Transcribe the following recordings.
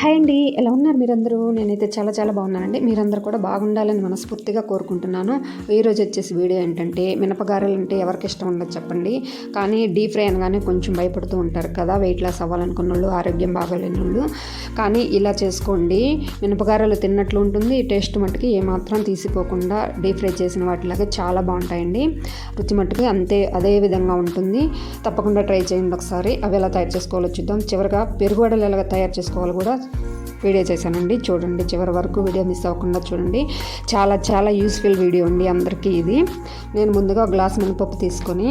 Hi అండి. ఎలా ఉన్నారు మీరందరూ? నేనైతే చాలా చాలా బాగున్నానండి. మీరందరూ కూడా బాగుండాలని మనస్ఫూర్తిగా కోరుకుంటున్నాను. ఈరోజు వచ్చేసి వీడియో ఏంటంటే మినపగారెలు అంటే ఎవరికి ఇష్టం ఉండదు చెప్పండి. కానీ డీప్ ఫ్రై అనగానే కొంచెం భయపడుతూ ఉంటారు కదా వెయిట్ లాస్ అవ్వాలనుకున్న వాళ్ళు ఆరోగ్యం బాగాలేని వాళ్ళు కానీ ఇలా చేసుకోండి. మినపగారెలు తిన్నట్లు ఉంటుంది. టేస్ట్ మట్టుకి ఏమాత్రం తీసిపోకుండా డీప్ ఫ్రై చేసిన వాటిలాగా చాలా బాగుంటాయండి. రుచి మట్టుకి అంతే అదే విధంగా ఉంటుంది. తప్పకుండా ట్రై చేయండి ఒకసారి. అవి ఎలా తయారు చేసుకోవాలో చూద్దాం. చివరిగా పెరుగు వడలు ఎలా తయారు చేసుకోవాలో కూడా వీడియో చేశానండి. చూడండి చివరి వరకు వీడియో మిస్ అవ్వకుండా చూడండి. చాలా చాలా యూస్ఫుల్ వీడియో అండి అందరికీ ఇది. నేను ముందుగా ఒక గ్లాస్ మినపప్పు తీసుకొని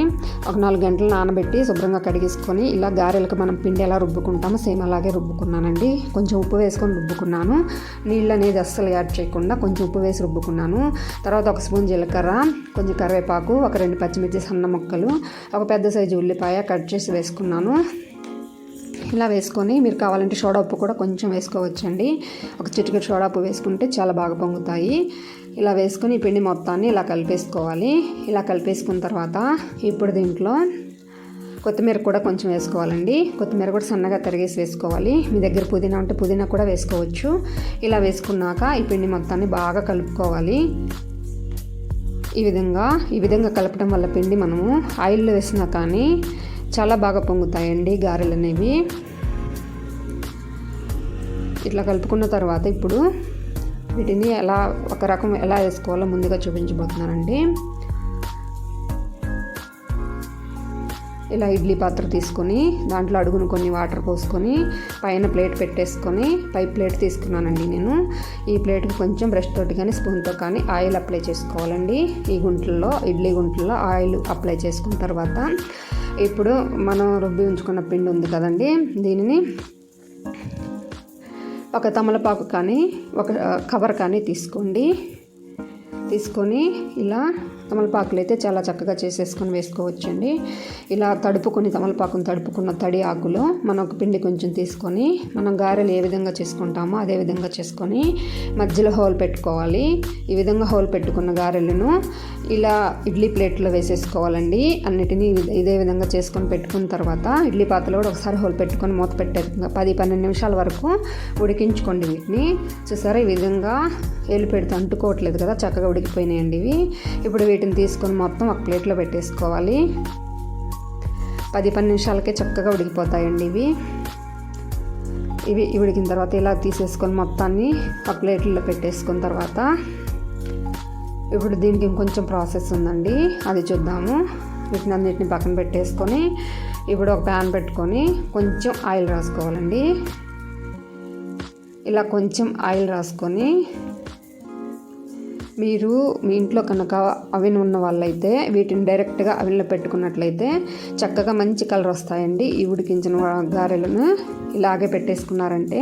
ఒక నాలుగు గంటలు నానబెట్టి శుభ్రంగా కడిగేసుకొని ఇలా గారెలకు మనం పిండి ఎలా రుబ్బుకుంటామో సేమ్ అలాగే రుబ్బుకున్నానండి. కొంచెం ఉప్పు వేసుకొని రుబ్బుకున్నాను. నీళ్ళు అనేది అస్సలు యాడ్ చేయకుండా కొంచెం ఉప్పు వేసి రుబ్బుకున్నాను. తర్వాత ఒక స్పూన్ జీలకర్ర కొంచెం కరివేపాకు ఒక రెండు పచ్చిమిర్చి సన్న ముక్కలు ఒక పెద్ద సైజు ఉల్లిపాయ కట్ చేసి వేసుకున్నాను. ఇలా వేసుకొని మీరు కావాలంటే సోడా ఉప్పు కూడా కొంచెం వేసుకోవచ్చండి. ఒక చిటికెట్ సోడా ఉప్పు వేసుకుంటే చాలా బాగా పొంగుతాయి. ఇలా వేసుకొని ఈ పిండి మొత్తాన్ని ఇలా కలిపేసుకోవాలి. ఇలా కలిపేసుకున్న తర్వాత ఇప్పుడు దీంట్లో కొత్తిమీర కూడా కొంచెం వేసుకోవాలండి. కొత్తిమీర కూడా సన్నగా తరిగేసి వేసుకోవాలి. మీ దగ్గర పుదీనా ఉంటే పుదీనా కూడా వేసుకోవచ్చు. ఇలా వేసుకున్నాక ఈ పిండి మొత్తాన్ని బాగా కలుపుకోవాలి. ఈ విధంగా ఈ విధంగా కలపడం వల్ల పిండి మనము ఆయిల్లో వేసినా కానీ చాలా బాగా పొంగుతాయండి గారెలు అనేవి ఇట్లా కలుపుకున్న తర్వాత ఇప్పుడు వీటిని ఎలా ఒక రకం ఎలా వేసుకోవాలో ముందుగా చూపించబోతున్నానండి. ఇలా ఇడ్లీ పాత్ర తీసుకొని దాంట్లో అడుగును కొన్ని వాటర్ పోసుకొని పైన ప్లేట్ పెట్టేసుకొని పై ప్లేట్ తీసుకున్నానండి నేను. ఈ ప్లేట్కి కొంచెం బ్రష్ తోటి కానీ స్పూన్తో కానీ ఆయిల్ అప్లై చేసుకోవాలండి. ఈ గుంటల్లో ఇడ్లీ గుంటల్లో ఆయిల్ అప్లై చేసుకున్న తర్వాత ఇప్పుడు మనం రుబ్బి ఉంచుకున్న పిండి ఉంది కదండి. దీనిని ఒక తమలపాకు కానీ ఒక కవర్ కానీ తీసుకోండి. తీసుకొని ఇలా తమలపాకులు అయితే చాలా చక్కగా చేసేసుకొని వేసుకోవచ్చండి. ఇలా తడుపుకొని తమలపాకును తడుపుకున్న తడి ఆకులో మనం ఒక పిండి కొంచెం తీసుకొని మనం గారెలు ఏ విధంగా చేసుకుంటామో అదే విధంగా చేసుకొని మధ్యలో హోల్ పెట్టుకోవాలి. ఈ విధంగా హోల్ పెట్టుకున్న గారెలను ఇలా ఇడ్లీ ప్లేట్లో వేసేసుకోవాలండి. అన్నిటినీ ఇదే విధంగా చేసుకొని పెట్టుకున్న తర్వాత ఇడ్లీ పాత్రలో కూడా ఒకసారి హోల్ పెట్టుకొని మూత పెట్టే పది పన్నెండు నిమిషాల వరకు ఉడికించుకోండి వీటిని. చూసారా? ఈ విధంగా ఏలు పెడితే అంటుకోవట్లేదు కదా చక్కగా ఉడికిపోయినాయండి ఇవి. ఇప్పుడు వీటిని తీసుకొని మొత్తం ఒక ప్లేట్లో పెట్టేసుకోవాలి. పది పది నిమిషాలకే చక్కగా ఉడికిపోతాయండి ఇవి. ఇవి ఉడికిన తర్వాత ఇలా తీసేసుకొని మొత్తాన్ని ఒక ప్లేట్లో పెట్టేసుకున్న తర్వాత ఇప్పుడు దీనికి ఇంకొంచెం ప్రాసెస్ ఉందండి. అది చూద్దాము. వీటిని అన్నిటిని పక్కన పెట్టేసుకొని ఇప్పుడు ఒక ప్యాన్ పెట్టుకొని కొంచెం ఆయిల్ రాసుకోవాలండి. ఇలా కొంచెం ఆయిల్ రాసుకొని మీరు మీ ఇంట్లో కనుక అవిన్ ఉన్న వాళ్ళైతే వీటిని డైరెక్ట్గా అవిన్లో పెట్టుకున్నట్లయితే చక్కగా మంచి కలర్ వస్తాయండి. ఈ ఉడికించిన గారెలను ఇలాగే పెట్టేసుకున్నారంటే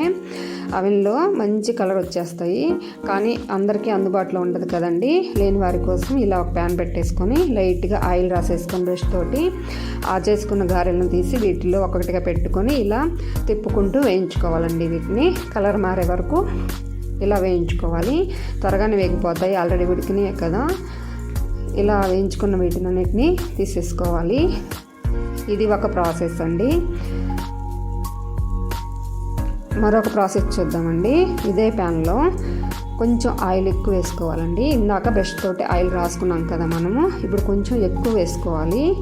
అవిన్లో మంచి కలర్ వచ్చేస్తాయి. కానీ అందరికీ అందుబాటులో ఉండదు కదండి. లేని వారి కోసం ఇలా ఒక ప్యాన్ పెట్టేసుకొని లైట్గా ఆయిల్ రాసేసుకొని బ్రష్ తోటి ఆ చేసుకున్న గారెలను తీసి వీటిలో ఒక్కొక్కటిగా పెట్టుకొని ఇలా తిప్పుకుంటూ వేయించుకోవాలండి వీటిని. కలర్ మారే వరకు ఇలా వేయించుకోవాలి. త్వరగానే వేగిపోతాయి. ఆల్రెడీ ఉడికినాయి కదా. ఇలా వేయించుకున్న వీటిని అన్నిటిని తీసేసుకోవాలి. ఇది ఒక ప్రాసెస్ అండి. మరొక ప్రాసెస్ చూద్దామండి. ఇదే ప్యాన్లో కొంచెం ఆయిల్ ఎక్కువ వేసుకోవాలండి. ఇందాక బ్రష్ తోటి ఆయిల్ రాసుకున్నాం కదా మనము. ఇప్పుడు కొంచెం ఎక్కువ వేసుకోవాలి.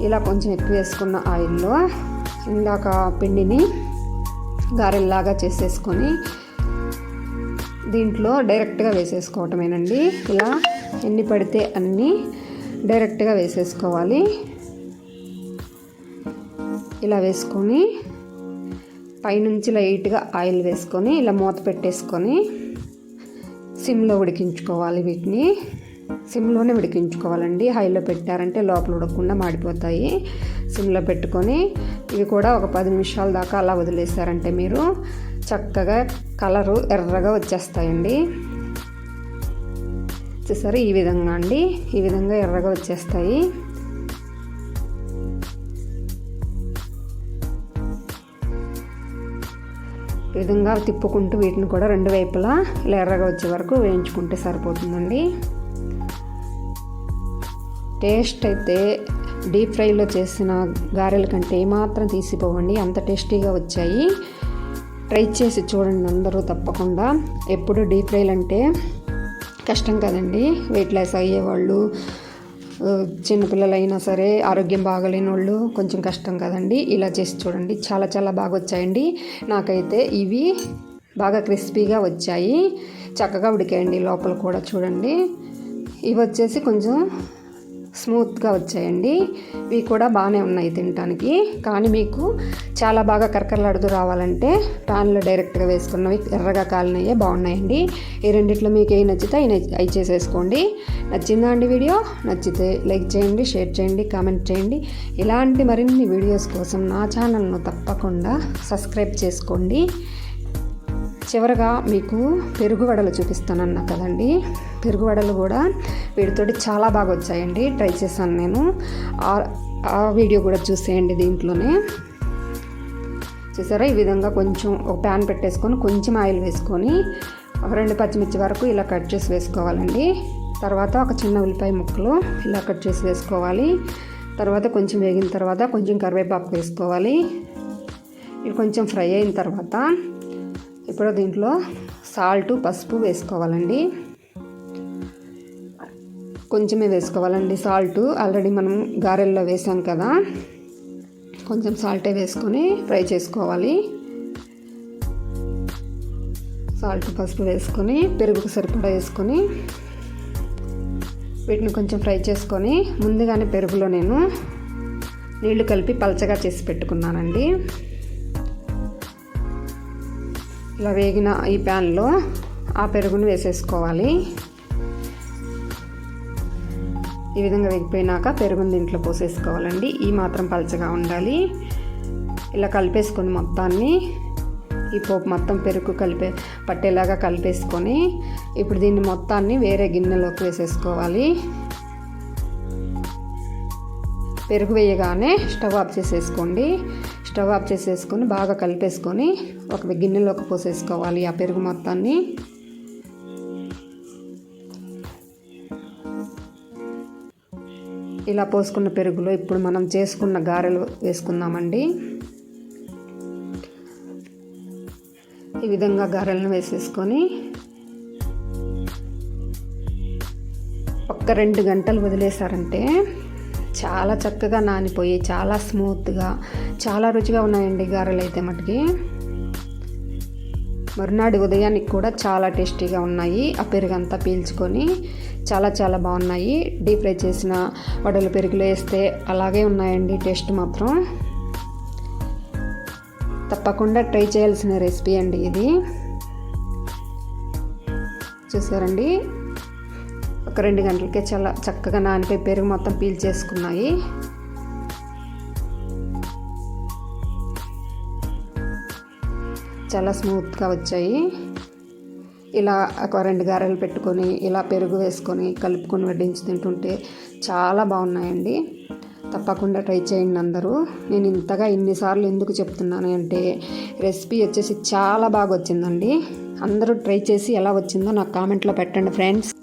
ఇలా కొంచెం ఎక్కువ వేసుకున్న ఆయిల్లో ఇందాక పిండిని గారెల్లాగా చేసేసుకొని దీంట్లో డైరెక్ట్గా వేసేసుకోవటమేనండి. ఇలా ఎన్ని పడితే అన్నీ డైరెక్ట్గా వేసేసుకోవాలి. ఇలా వేసుకొని పైనుంచి లైట్గా ఆయిల్ వేసుకొని ఇలా మూత పెట్టేసుకొని సిమ్లో ఉడికించుకోవాలి వీటిని. సిమ్లోనే ఉడికించుకోవాలండి. హైలో పెట్టారంటే లోపల ఉడకకుండా మాడిపోతాయి. సిమ్లో పెట్టుకొని ఇవి కూడా ఒక పది నిమిషాల దాకా అలా వదిలేసారంటే మీరు చక్కగా కలరు ఎర్రగా వచ్చేస్తాయండి. వచ్చేసరి ఈ విధంగా అండి? ఈ విధంగా ఎర్రగా వచ్చేస్తాయి. ఈ విధంగా తిప్పుకుంటూ వీటిని కూడా రెండు వైపులా ఇలా ఎర్రగా వచ్చే వరకు వేయించుకుంటే సరిపోతుందండి. టేస్ట్ అయితే డీప్ ఫ్రైలో చేసిన గారెల కంటే ఏమాత్రం తీసిపోవండి. అంత టేస్టీగా వచ్చాయి. ట్రై చేసి చూడండి అందరూ తప్పకుండా. ఎప్పుడు డీప్ ఫ్రైలు అంటే కష్టం కదండి. వెయిట్ లెస్ అయ్యేవాళ్ళు చిన్నపిల్లలైనా సరే ఆరోగ్యం బాగలేని వాళ్ళు కొంచెం కష్టం కదండి. ఇలా చేసి చూడండి. చాలా చాలా బాగా వచ్చాయండి. నాకైతే ఇవి బాగా క్రిస్పీగా వచ్చాయి. చక్కగా ఉడికాయండి లోపల కూడా చూడండి. ఇవి వచ్చేసి కొంచెం స్మూత్గా వచ్చాయండి. ఇవి కూడా బాగానే ఉన్నాయి తినటానికి. కానీ మీకు చాలా బాగా కరకరలాడుతూ రావాలంటే ప్యాన్లో డైరెక్ట్గా వేసుకున్నవి ఎర్రగా కాలినయే బాగున్నాయండి. ఈ రెండిట్లో మీకు ఏ నచ్చితే అవి అవి చేసేసుకోండి. నచ్చిందా అండి వీడియో? నచ్చితే లైక్ చేయండి షేర్ చేయండి కామెంట్ చేయండి. ఇలాంటి మరిన్ని వీడియోస్ కోసం నా ఛానల్ను తప్పకుండా సబ్స్క్రైబ్ చేసుకోండి. చివరగా మీకు పెరుగు వడలు చూపిస్తానన్నా కదండి. పెరుగు వడలు కూడా వీటితోటి చాలా బాగా వచ్చాయండి. ట్రై చేశాను నేను. ఆ- వీడియో కూడా చూసేయండి దీంట్లోనే. చూసారా? ఈ విధంగా కొంచెం ఒక ప్యాన్ పెట్టేసుకొని కొంచెం ఆయిల్ వేసుకొని ఒక రెండు పచ్చిమిర్చి వరకు ఇలా కట్ చేసి వేసుకోవాలండి. తర్వాత ఒక చిన్న ఉల్లిపాయ ముక్కలు ఇలా కట్ చేసి వేసుకోవాలి. తర్వాత కొంచెం వేగిన తర్వాత కొంచెం కరివేపాకు వేసుకోవాలి. ఇవి కొంచెం ఫ్రై అయిన తర్వాత ఇప్పుడు దీంట్లో సాల్ట్ పసుపు వేసుకోవాలండి. కొంచెమే వేసుకోవాలండి సాల్ట్. ఆల్రెడీ మనం గారెల్లో వేసాం కదా. కొంచెం సాల్టే వేసుకొని ఫ్రై చేసుకోవాలి. సాల్ట్ పసుపు వేసుకొని పెరుగుకు సరిపడా వేసుకొని వీటిని కొంచెం ఫ్రై చేసుకొని ముందుగానే పెరుగులో నేను నీళ్ళు కలిపి పలచగా చేసి పెట్టుకున్నానండి. ఇలా వేగిన ఈ ప్యాన్లో ఆ పెరుగును వేసేసుకోవాలి. ఈ విధంగా వేగిపోయినాక పెరుగును దీంట్లో పోసేసుకోవాలండి. ఈ మాత్రం పలచగా ఉండాలి. ఇలా కలిపేసుకొని మొత్తాన్ని ఈ పోపు మొత్తం పెరుగు కలిపే పట్టేలాగా కలిపేసుకొని ఇప్పుడు దీన్ని మొత్తాన్ని వేరే గిన్నెలోకి వేసేసుకోవాలి. పెరుగు వేయగానే స్టవ్ ఆఫ్ చేసేసుకోండి. స్టవ్ ఆఫ్ చేసేసుకొని బాగా కలిపేసుకొని ఒక గిన్నెలోకి పోసేసుకోవాలి ఆ పెరుగు మొత్తాన్ని. ఇలా పోసుకున్న పెరుగులో ఇప్పుడు మనం చేసుకున్న గారెలు వేసుకుందామండి. ఈ విధంగా గారెలను వేసేసుకొని ఒక్క రెండు గంటలు వదిలేశారంటే చాలా చక్కగా నానిపోయి చాలా స్మూత్గా చాలా రుచిగా ఉన్నాయండి గారెలు అయితే మటుకి. మరునాడు ఉదయానికి కూడా చాలా టేస్టీగా ఉన్నాయి. ఆ పెరుగంతా పీల్చుకొని చాలా చాలా బాగున్నాయి. డీప్ ఫ్రై చేసిన వడలు పెరుగులో వేస్తే అలాగే ఉన్నాయండి టేస్ట్ మాత్రం. తప్పకుండా ట్రై చేయాల్సిన రెసిపీ అండి ఇది. చూసారండి? ఒక రెండు గంటలకే చాలా చక్కగా నానిపోయి పెరుగు మొత్తం పీల్చేసుకున్నాయి. చాలా స్మూత్గా వచ్చాయి. ఇలా ఒక రెండు గారెలు పెట్టుకొని ఇలా పెరుగు వేసుకొని కలుపుకొని వడ్డించి తింటుంటే చాలా బాగున్నాయండి. తప్పకుండా ట్రై చేయండి అందరూ. నేను ఇంతగా ఇన్నిసార్లు ఎందుకు చెప్తున్నాను అంటే రెసిపీ వచ్చేసి చాలా బాగా వచ్చిందండి. అందరూ ట్రై చేసి ఎలా వచ్చిందో నాకు కామెంట్లో పెట్టండి ఫ్రెండ్స్.